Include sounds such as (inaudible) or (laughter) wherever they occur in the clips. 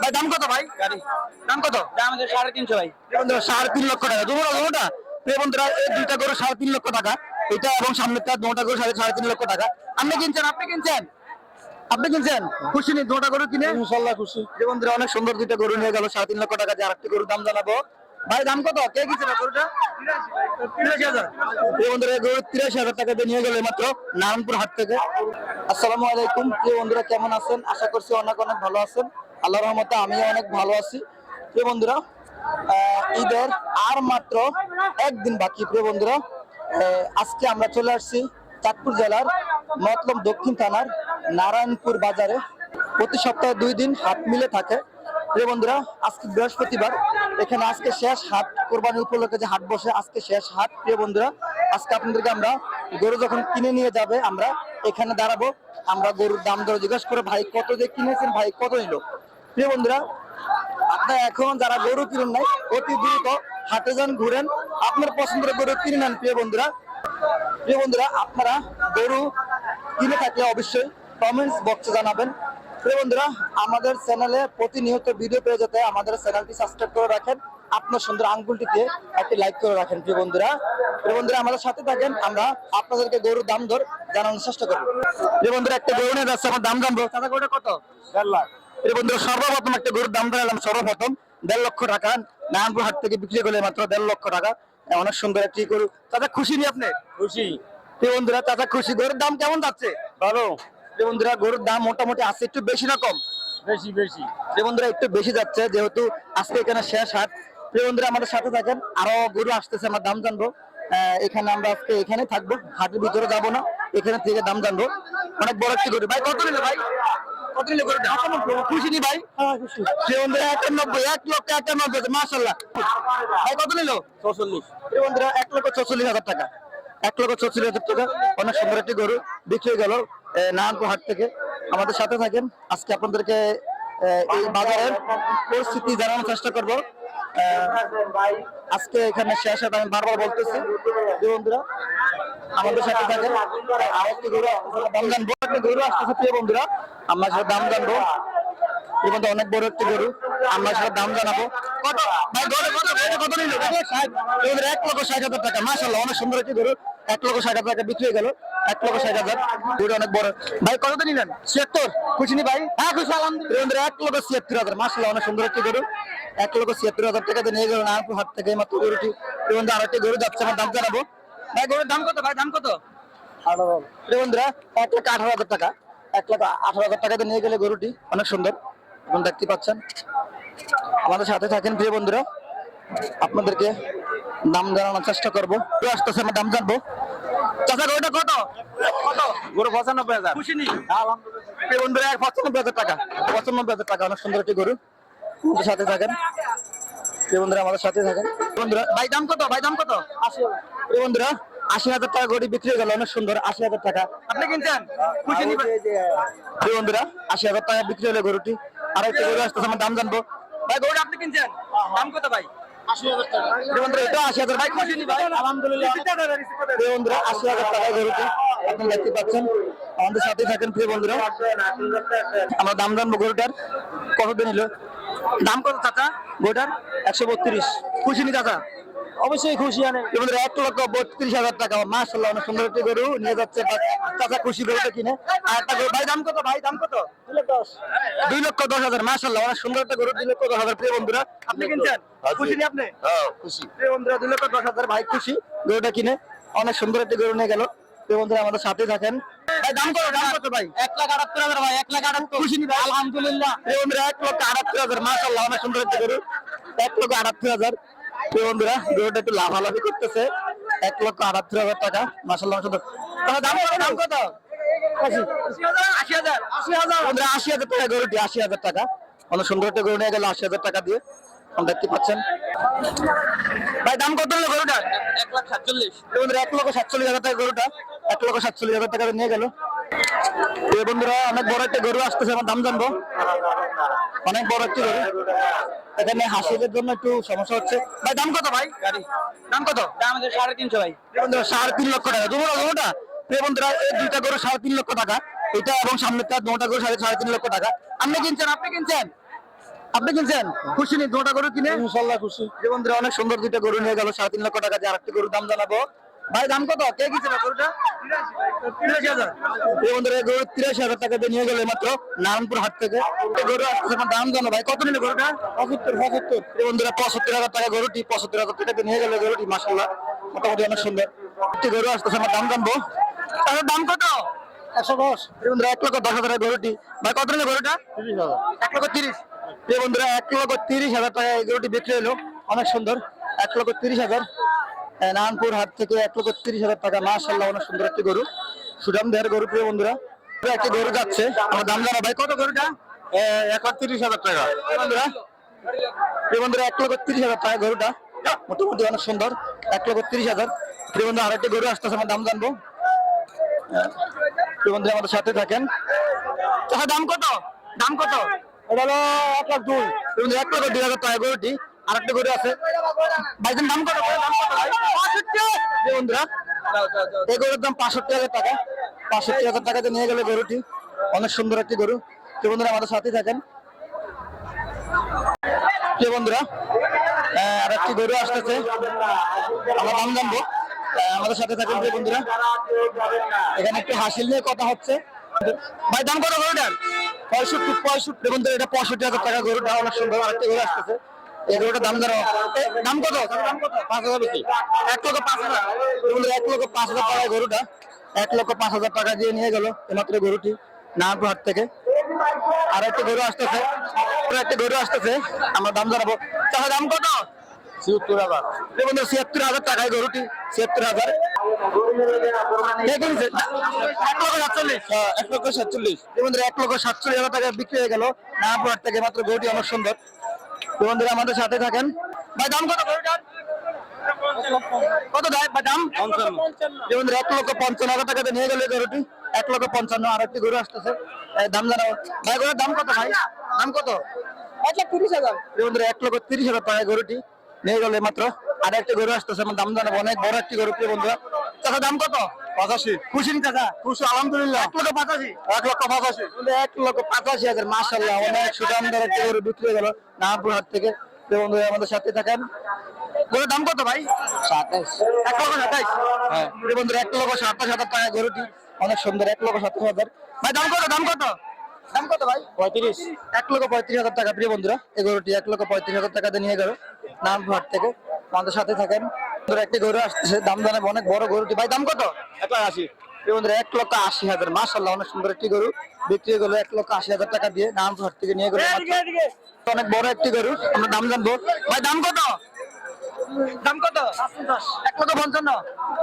ভাই দাম কত ভাই? গাড়ি। দাম কত? দাম সাড়ে তিনশো ভাই। বন্ধুরা সাড়ে তিন লক্ষ টাকা। দুটো প্রিয় বন্ধুরা এই দুইটা গরু সাড়ে তিন লক্ষ টাকা। এটা এবং সামনেরটা দুটা গরু সাড়ে সাড়ে তিন লক্ষ টাকা। আপনি কিনছেন? আপনি কিনছেন? আপনি কিনছেন? খুশি নেই দুটা গরু কিনে? ইনশাল্লাহ খুশি। বন্ধুরা অনেক সুন্দর দুইটা গরু নিয়ে গেল। সাড়ে তিন লক্ষ টাকা দিয়ে আরেকটি গরুর দাম জানাব। ভাই দাম কত? কে কিনছে না গরুটা? তিরাশি হাজার। প্রিয় বন্ধুরা গরু তিরাশি হাজার টাকা দিয়ে নিয়ে গেল মাত্র নারায়ণপুর হাট থেকে। আসসালামু আলাইকুম। প্রিয় বন্ধুরা কেমন আছেন? আশা করছি অনেক অনেক ভালো আছেন। আল্লাহ রহমতে আমিও অনেক ভালো আছি। প্রিয় বন্ধুরা ঈদের আর মাত্র একদিন বাকি, প্রিয় বন্ধুরা। আজকে আমরা চলে আসছি চাঁদপুর জেলার মতলব দক্ষিণ থানার নারায়ণপুর বাজারে। প্রতি সপ্তাহে দুই দিন হাট মিলে থাকে। প্রিয় বন্ধুরা, আজকে বৃহস্পতিবার, এখানে আজকে শেষ হাট, কোরবানি উপলক্ষে যে হাট বসে, আজকে শেষ হাট, প্রিয় বন্ধুরা। আজকে আপনাদেরকে আমরা গরু যখন কিনে নিয়ে যাবে, আমরা এখানে দাঁড়াবো। আমরা গরুর দাম দর জিজ্ঞেস করে, ভাই, কত দিয়ে কিনেছেন? ভাই, কত নিল? প্রিয় বন্ধুরা, আপনারা এখন যারা গরু কিনুন নাই, অতি দ্রুত হাটে যান, ঘুরেন। আপনার পছন্দের গরু কিনে নেন, প্রিয় বন্ধুরা। প্রিয় বন্ধুরা, আপনারা গরু কিনে থাকলে অবশ্যই কমেন্টস বক্সে জানাবেন। প্রিয় বন্ধুরা, আমাদের চ্যানেলে প্রতিনিয়ত ভিডিও পেয়ে যেতে আমাদের চ্যানেলটি সাবস্ক্রাইব করে রাখেন। আপনার সুন্দর আঙ্গুলটি দিয়ে একটি লাইক করে রাখেন, প্রিয় বন্ধুরা। প্রিয় বন্ধুরা, আমাদের সাথে থাকেন। আমরা আপনাদেরকে গরুর দাম দর জানানোর চেষ্টা করব। প্রিয় বন্ধুরা, একটা গরু নিয়ে যাচ্ছে, আমার দাম জানব। চাচা গরুটা কত? দেড় লাখ। বন্ধুরা সর্বপ্রথম একটা গরুর দাম জানালাম সর্বপ্রথম দেড় লক্ষ টাকা। নারায়ণপুর হাট থেকে বিক্রি করলে মাত্র দেড় লক্ষ টাকা। অনেক সুন্দর একটি গরু। চাচা খুশি নি আপনি? খুশি। বন্ধুরা চাচা খুশি। গরুর দাম কেমন যাচ্ছে? ভালো। বন্ধুরা গরুর দাম মোটামুটি আছে একটু বেশি না কম? বেশি বেশি। বন্ধুরা একটু বেশি যাচ্ছে যেহেতু আজকে এখানে শেষ হাট। বন্ধুরা আমাদের সাথে থাকেন আরও গরু আসতেছে আমরা দাম জানব। এখানে আমরা আজকে এখানে থাকব হাটের ভিতরে যাব না এখানে থেকে দাম জানব। অনেক বড় একটি গরু। ভাই কত নিলে ভাই? কত নিলে গরুটা খুশি নি ভাই? বন্ধুরা একানব্বই এক লক্ষ একানব্বই মাসাল্লাহ ভাই কত নিল ছচল্লিশ। বন্ধুরা এক লক্ষ চৌচল্লিশ হাজার টাকা। এক লক্ষ চৌচল্লিশ হাজার টাকা। অনেক সুন্দর একটি গরু বিক্রি গেল নারায়ণপুর হাট থেকে। আমাদের সাথে থাকেন। আজকে আপনাদেরকে এই বাজারের পরিস্থিতি জানানোর চেষ্টা করব। আজকে এখানে শেষ আমি বারবার বলতেছি। বন্ধুরা আমাদের সাথে থাকেন। আরেকটি গরু দাম জানব একটা গরু আসতেছে প্রিয় বন্ধুরা আমরা সেটা দাম জানব। এর মধ্যে অনেক বড় একটি গরু আমরা সেটা দাম জানাব। কত? ভাই গরু কত? এটা কত নিল? এক লক্ষ ষাট হাজার টাকা। মাসাল্লাহ অনেক সুন্দর একটি গরু। এক লক্ষ ষাট হাজার টাকা বিক্রি হয়ে গেল। এক লক্ষ ষাট হাজার। গরু অনেক বড়। ভাই কত নিলেন? ছিয়াত্তর। খুশি নি ভাই? হ্যাঁ খুশি আলহামদুলিল্লাহ। এক লক্ষ ছিয়াত্তর হাজার। মাসাল্লাহ অনেক সুন্দর একটি গরু। এক লক্ষ ছিয়াত্তর হাজার নিয়ে গেল নারায়ণপুর হাট থেকে মাত্র গরুটি। মধ্যে আরেকটি গরু যাচ্ছে আমার দাম জানাব। ভাই গরুর দাম কত? ভাই দাম কত? বন্ধুরা এক লক্ষ আঠারো হাজার টাকা এক লক্ষ আঠারো হাজার টাকা দিয়ে নিয়ে গেলে গরুটি অনেক সুন্দর এবং দেখতে পাচ্ছেন। আমাদের সাথে থাকেন প্রিয় বন্ধুরা আপনাদেরকে দাম জানানোর চেষ্টা করব। আসতেছে আমরা দাম জানব। চাচা গরুটা কত? কত? গরু পঁচানব্বই হাজার। খুশি নি? প্রিয় বন্ধুরা এক পঁচানব্বই হাজার টাকা পঁচানব্বই হাজার টাকা অনেক সুন্দর একটি গরু। আমাদের সাথে থাকেন। প্রিয় বন্ধুরা আমাদের সাথে থাকেন। বন্ধুরা ভাই দাম কত? ভাই দাম কত? প্রিয় বন্ধুরা আশি হাজার টাকা গরু বিক্রি হয়ে গেল অনেক সুন্দর আশি হাজার টাকা। আপনি কিনছেন? খুশি নি ভাই? বন্ধুরা আশি হাজার টাকা বিক্রি হলো গরুটি আর একটা গরু আসতেছে আমার দাম জানব। ভাই গরুটা আপনি কিনছেন? দাম কত ভাই? প্রিয় বন্ধুরা এটা আশি হাজার ভাই খুশি নি ভাই আলহামদুলিল্লাহ। প্রিয় বন্ধুরা আশি হাজার টাকা গরুটি আপনি দেখতে পাচ্ছেন। আমাদের সাথে থাকেন প্রিয় বন্ধুরা। আমরা দাম জানব গরুটার কত দিন হলো? দাম কত চাচা? গরুটার একশো বত্রিশ। খুশি নি চাচা? অবশ্যই খুশি আনে। আমাদের এক লক্ষ বত্রিশ হাজার টাকা। মাসাল্লাহ অনেক সুন্দর একটি গরু নিয়ে যাচ্ছে। চাচা খুশি গরুটা কিনে। আর একটা গরু ভাই দাম কত? ভাই দাম কত? দুই লক্ষ দশ হাজার মাসাল্লাহ অনেক সুন্দর একটা গরু দুই লক্ষ দশ হাজার। প্রিয় বন্ধুরা আপনি কিনছেন? খুশি নি আপনি? খুশি। প্রিয় বন্ধুরা দুই লক্ষ দশ হাজার ভাই খুশি গরুটা কিনে। অনেক সুন্দর একটি গরু নিয়ে গেল। প্রিয় বন্ধুরা আমাদের সাথে থাকেন। ভাই দাম কত? দাম কত ভাই? লাখ আটাত্তর হাজার ভাই লাখ আটাত্তর। খুশি নি আলহামদুলিল্লাহ। প্রিয় বন্ধুরা লক্ষ আটাত্তর হাজার মাসাল্লাহ অনেক সুন্দর একটি গরু। এক লক্ষ আটাত্তর হাজার। বন্ধুরা গরুটা একটু লাভালাভি করতেছে। এক লক্ষ আটাত্তর হাজার টাকা। মাসাল্লাহ সুন্দর তাহলে দাম কত? দাম কত? আশি। হাজার আশি হাজার আশি হাজার টাকা গরুটি আশি হাজার টাকা। অনেক সুন্দর একটা গরু নিয়ে গেল আশি হাজার টাকা দিয়ে। দেখতে পাচ্ছেন। ভাই দাম কত হলো গরুটার? এক লাখ সাতচল্লিশ। এক লক্ষ সাতচল্লিশ হাজার টাকা গরুটা। এক লক্ষ সাতচল্লিশ হাজার টাকা নিয়ে গেল। বন্ধুরা অনেক বড় একটা গরু আসতেছে আমার দাম জানব? অনেক বড় একটি গরু। এখানে হাসিদের জন্য একটু সমস্যা হচ্ছে। ভাই দাম কত ভাই? গাড়ি। দাম কত? দাম সাড়ে তিনশো ভাই। বন্ধুরা সাড়ে তিন লক্ষ টাকা। দুটো দুটোটা? এই বন্ধুরা এই দুইটা গরু সাড়ে তিন লক্ষ টাকা। এটা এবং সামনেরটা দুটা গরু সাড়ে সাড়ে তিন লক্ষ টাকা। আপনি কিনছেন? আপনি কিনছেন? আপনি কিনছেন? খুশি নি? দুটা গরু কিনে? ইনশাল্লাহ খুশি। যে বন্ধুরা অনেক সুন্দর দুইটা গরু নিয়ে গেল সাড়ে তিন লক্ষ টাকা দিয়ে আরেকটি গরুর দাম জানাব। ভাই দাম কত? কে কিনছে না গরুটা? তিরাশি হাজার এই বন্ধুরা গরু তিরাশি হাজার টাকা দিয়ে নিয়ে গেলে মাত্র নারায়ণপুর হাট থেকে। গরু আসতেছে আমার দাম জানো ভাই? কত নিলে গরুটা? পঁচাত্তর পঁচাত্তর। এই বন্ধুরা পঁচাত্তর হাজার টাকা গরুটি পঁচাত্তর হাজার টাকা দিয়ে নিয়ে গেলে গরুটি মাসাল্লাহ মোটামুটি অনেক সুন্দর। একটি গরু আসতেছে আমার দাম জানব? তাহলে দাম কত? একশো দশ। এই বন্ধুরা এক লক্ষ দশ হাজারের গরুটি। ভাই কত নিলে গরুটা? তিরিশ হাজার। এক লক্ষ তিরিশ। এই বন্ধুরা এক লক্ষ তিরিশ হাজার টাকা এই গরুটি বিক্রি হলো। অনেক সুন্দর। এক লক্ষ তিরিশ হাজার। নারায়ণপুর হাট থেকে এক লক্ষ তিরিশ হাজার টাকা। মাশাল্লাহ অনেক সুন্দর একটি গরু। সুদাম দেহের গরু প্রিয় বন্ধুরা। একটি গরু যাচ্ছে। আমার দাম জানা ভাই কত গরুটা? এক লাখ তিরিশ হাজার টাকা। বন্ধুরা প্রিয় বন্ধুরা এক লক্ষ তিরিশ হাজার টাকা গরুটা। মোটামুটি অনেক সুন্দর। এক লক্ষ তিরিশ হাজার। প্রিয় বন্ধু আরেকটি গরু আসতেছে আমার দাম জানব। প্রিয় বন্ধুরা আমাদের সাথে থাকেন। চাচা দাম কত? দাম কত? এটা হলো এক লাখ দুই। এক লক্ষ দুই হাজার টাকা গরুটি। আরেকটা গরু আছে। ভাইজান দাম কত? বন্ধুরা, এই গরুর দাম পাঁষট্টি হাজার টাকা। পাঁষট্টি হাজার টাকাতে নিয়ে গেলে গরুটি। অনেক সুন্দর একটি গরু। যে বন্ধুরা, আমাদের সাথে থাকেন। যে বন্ধুরা আর একটি গরু আসতেছে। আমরা দাম জানব। আমাদের সাথে থাকেন যে বন্ধুরা। এখানে একটু হাসিল নিয়ে কথা হচ্ছে। ভাই, দাম কত গরুটার? পঁয়ষট্টি পঁয়ষট্টি। তো এটা পঁয়ষট্টি হাজার টাকা গরুটা। অনেক সুন্দর আরেকটা গরু আসতেছে। এই গরুটার দাম এ, দাম কত? পাঁচ হাজার বেশি এক লক্ষ পাঁচ হাজার। এক লক্ষ পাঁচ হাজার টাকা গরুটা। এক লক্ষ পাঁচ হাজার টাকা দিয়ে নিয়ে গেল এইমাত্র গরুটি নারায়ণপুর হাট থেকে। আর একটা গরু আসতেছে একটা গরু আসতেছে। আমরা দাম জানাব তাহলে দাম কত? ছিয়াত্তর হাজার। তো ছিয়াত্তর হাজার টাকায় গরুটি ছিয়াত্তর হাজার। এক লক্ষ সাতচল্লিশ। হ্যাঁ, এক লক্ষ সাতচল্লিশ। এই এক লক্ষ সাতচল্লিশ হাজার টাকা বিক্রি হয়ে গেল। নামপুর হাট থেকে মাত্র গরুটি অনেক সুন্দর। তো বন্ধুরা আমাদের সাথে থাকেন। ভাই দাম কত? গরুটার কত দেয় ভাই দাম? বন্ধুরা এক লক্ষ পঞ্চান্ন হাজার টাকাতে নিয়ে গেলে গরুটি। এক লক্ষ পঞ্চান্ন আর একটি গরু আসতেছে। দাম জানাও। ভাই গরুর দাম কত ভাই? দাম কত? এক লাখ তিরিশ হাজার। এই বন্ধুরা এক লক্ষ তিরিশ হাজার টাকা গরুটি নিয়ে গেলে মাত্র। আর একটি গরু আসতেছে আমার দাম জানাব। অনেক বড় একটি গরু প্রিয় বন্ধুরা। চাচা দাম কত? পঁচাশি। খুশি চাচা? খুশি আলহামদুলিল্লাহ। এক লক্ষ পঁচাশি। এক লক্ষ পঁচাশি। এক লক্ষ পঁচাশি হাজার মাসাল্লাহ অনেক সুদামদার একটা (laughs) গরু বিক্রি হয়ে গেল নামপুর হাট থেকে। তো বন্ধু আমাদের সাথে থাকেন। গরুর দাম কত ভাই? সাতাশ এক লক্ষ সাতাইশ? হ্যাঁ। প্রিয় বন্ধু এক লক্ষ সাতাশ হাজার টাকা গরুটি। অনেক সুন্দর এক লক্ষ সাতাশ হাজার। ভাই দাম কত দাম কত? দাম কত ভাই? পঁয়ত্রিশ। এক লক্ষ পঁয়ত্রিশ হাজার টাকা প্রিয় বন্ধুরা এই গরুটি এক লক্ষ পঁয়ত্রিশ হাজার টাকাতে নিয়ে গেল নামপুর হাট থেকে। আমাদের সাথে থাকেন। বন্ধুরা, একটি গরু আসতেছে। দাম জানাব অনেক বড় গরুটি। ভাই দাম কত? এক লাখ আশি বন্ধুরা এক লক্ষ আশি হাজার। মাসাল্লাহ অনেক সুন্দর একটি গরু। বিক্রি গেলো এক লক্ষ আশি হাজার টাকা দিয়ে। হাট থেকে নিয়ে গেলো অনেক বড় একটি গরু। আমরা দাম জানব। ভাই দাম কত? দাম কত? এক লক্ষ পঞ্চান্ন।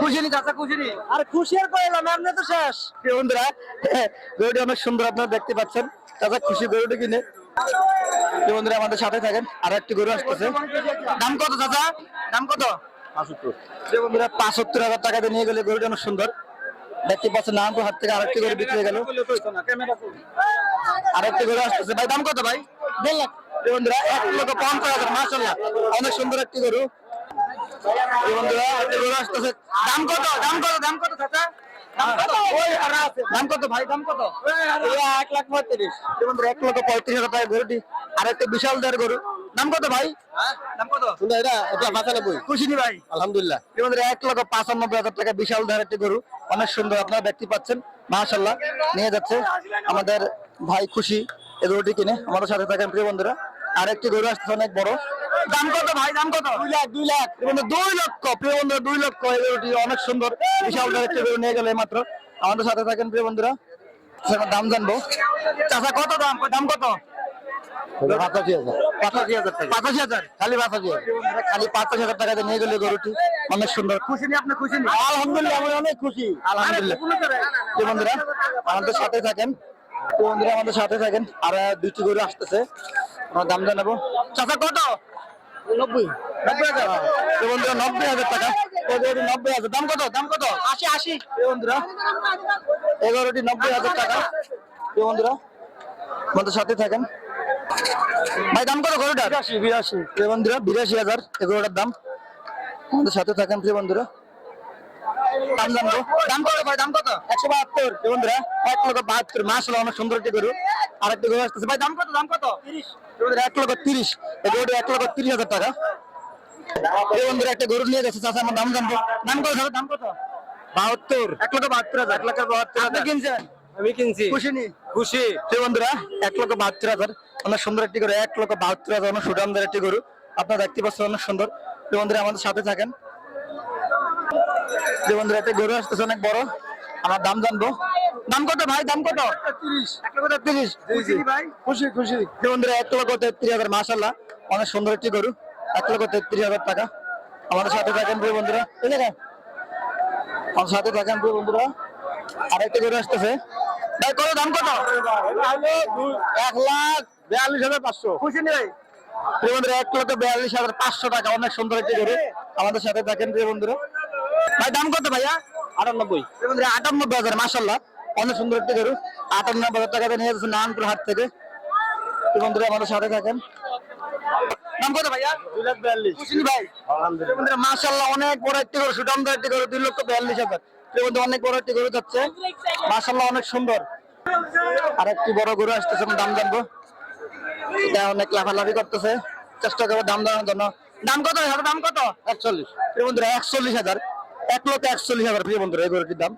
খুশিনি চাচা খুশিনি? আরে খুশি আর কইলাম এমনি তো শেষ। এই বন্ধুরা গরুটি অনেক সুন্দর আপনারা দেখতে পাচ্ছেন। চাচা খুশি গরুটি কিনে। বন্ধুরা আমাদের সাথে থাকেন। আর একটি গরু আসতেছে। দাম কত চাচা? দাম কত? যে বন্ধুরা পাঁচাত্তর হাজার টাকা দিয়ে নিয়ে গেলে গরুটা অনেক সুন্দর। দেখতে পাচ্ছেন নারায়ণপুর হাট থেকে আরেকটি গরু বিক্রি হয়ে গেল। আরেকটি গরু আসতেছে। ভাই দাম কত ভাই? দেড় লাখ। বন্ধুরা এক লক্ষ পঞ্চাশ হাজার মাসাল্লাহ অনেক সুন্দর একটি গরু। বন্ধুরা আরেকটি গরু আসতেছে। দাম কত? দাম কত? দাম কত চাচা? দাম কত? ভাই দাম কত? এক লাখ পঁয়ত্রিশ এক লক্ষ পঁয়ত্রিশ হাজার টাকা গরুটি আর একটা বিশাল দেড় গরু। দাম কত ভাই? দাম কত? এটা এটা পঁচানব্বই খুশি নি ভাই। আলহামদুলিল্লাহ। আমাদের এক লক্ষ পাঁচানব্বই হাজার টাকা বিশাল ধার একটি গরু। অনেক সুন্দর আপনারা দেখতে পাচ্ছেন। মাশাল্লাহ নিয়ে যাচ্ছে আমাদের ভাই খুশি এই গরুটি কিনে। আমাদের সাথে থাকেন প্রিয় বন্ধুরা। আর একটি গরু আসছে অনেক বড়। দাম কত ভাই দাম কত? দুই লাখ দুই লাখ। দুই লক্ষ। প্রিয় বন্ধুরা দুই লক্ষ। এই অনেক সুন্দর। বিশাল নিয়ে গেলে মাত্র আমাদের সাথে থাকেন প্রিয় বন্ধুরা। দাম জানব। চাচা কত দাম? দাম কত? অনেক সুন্দর। খুশি নি আপনি? খুশি নি? আলহামদুলিল্লাহ আমি অনেক খুশি। আলহামদুলিল্লাহ। বন্ধুরা আমাদের সাথে থাকেন। বন্ধুরা আমাদের সাথে থাকেন। আর দুইটি গরু আসতেছে। দাম জানাব। চাচা কত? নব্বই। নব্বই হাজার? বন্ধুরা নব্বই হাজার টাকা। এগারোটি নব্বই হাজার। দাম কত? দাম কত? আশি আশি। এই বন্ধুরা এই নব্বই হাজার টাকা। এই বন্ধুরা আমাদের সাথে থাকেন। ভাই দাম কত গরুটার? বিরাশি বিরাশি। প্রিয় বন্ধুরা বিরাশি হাজার এগারোটার দাম। আমাদের সাথে থাকেন প্রিয় বন্ধুরা। দাম জানব দাম কত ভাই? দাম কত? একশো বাহাত্তর। বন্ধুরা এক লক্ষ বাহাত্তর। মাস হলো অনেক সুন্দর একটি গরু। আরেকটি গরু আসতেছে। ভাই দাম কত? দাম কত? বন্ধুরা এক লক্ষ তিরিশ। এই গরুটা এক লক্ষ তিরিশ হাজার টাকা। এই বন্ধুরা একটা গরু নিয়ে গেছে। চাচা আমার দাম জানব। দাম কত দাম কত? বাহাত্তর। এক লক্ষ বাহাত্তর হাজার। এক লক্ষ বাহাত্তর হাজার। কিনছেন? আমি কিনছি। খুশি নি খুশি। সেই বন্ধুরা এক লক্ষ বাহাত্তর হাজার। অনেক সুন্দর একটি গরু। এক লক্ষ বাহাত্তর হাজার। অনেক সুঠামদের একটি গরু। আপনারা দেখতে পাচ্ছেন অনেক সুন্দর। বন্ধুরা আমাদের সাথে থাকেন। যে বন্ধুরা একটা গরু আসতেছে অনেক বড়। আমার দাম জানব। দাম কত ভাই? দাম কত? খুশি খুশি যে বন্ধুরা এক লক্ষ তেত্রিশ হাজার মাসাল্লাহ অনেক সুন্দর একটি গরু। এক লক্ষ তেত্রিশ হাজার টাকা। আমাদের সাথে থাকেন প্রিয় বন্ধুরা। আমার সাথে থাকেন প্রিয় বন্ধুরা। আরেকটা গরু আসতেছে। ভাই কত দাম কত? এক লাখ বিয়াল্লিশ হাজার পাঁচশো। খুশি নেই প্রিয় বন্ধুরা এক লক্ষ বিয়াল্লিশ হাজার পাঁচশো টাকা। অনেক সুন্দর একটি গরু। আমাদের সাথে থাকেন প্রিয় বন্ধুরা। ভাই দাম কত ভাইয়া? আটানব্বই। আটানব্বই হাজার মাসাল্লাহ অনেক সুন্দর একটি গরু। আটানব্বই হাজার টাকা নিয়ে যাচ্ছে নারায়ণপুর হাট থেকে। বন্ধুরা আমাদের সাথে থাকেন। দাম কত ভাইয়া? দুই লাখ বিয়াল্লিশ। ভাই। বন্ধুরা মাশাআল্লাহ অনেক বড় একটি গরু সুঠামদার একটি গরু দুই লক্ষ বিয়াল্লিশ হাজার। বন্ধু অনেক বড় একটি গরু যাচ্ছে। অনেক সুন্দর। আর একটি বড় গরু আসতেছে দাম জানব। এটা অনেক লাফালাফি করতেছে। চেষ্টা করব দাম জানার জন্য। দাম কত দাম কত? একচল্লিশ। বন্ধুরা একচল্লিশ হাজার। এক লক্ষ একচল্লিশ হাজার। প্রিয় বন্ধুরা এই দাম?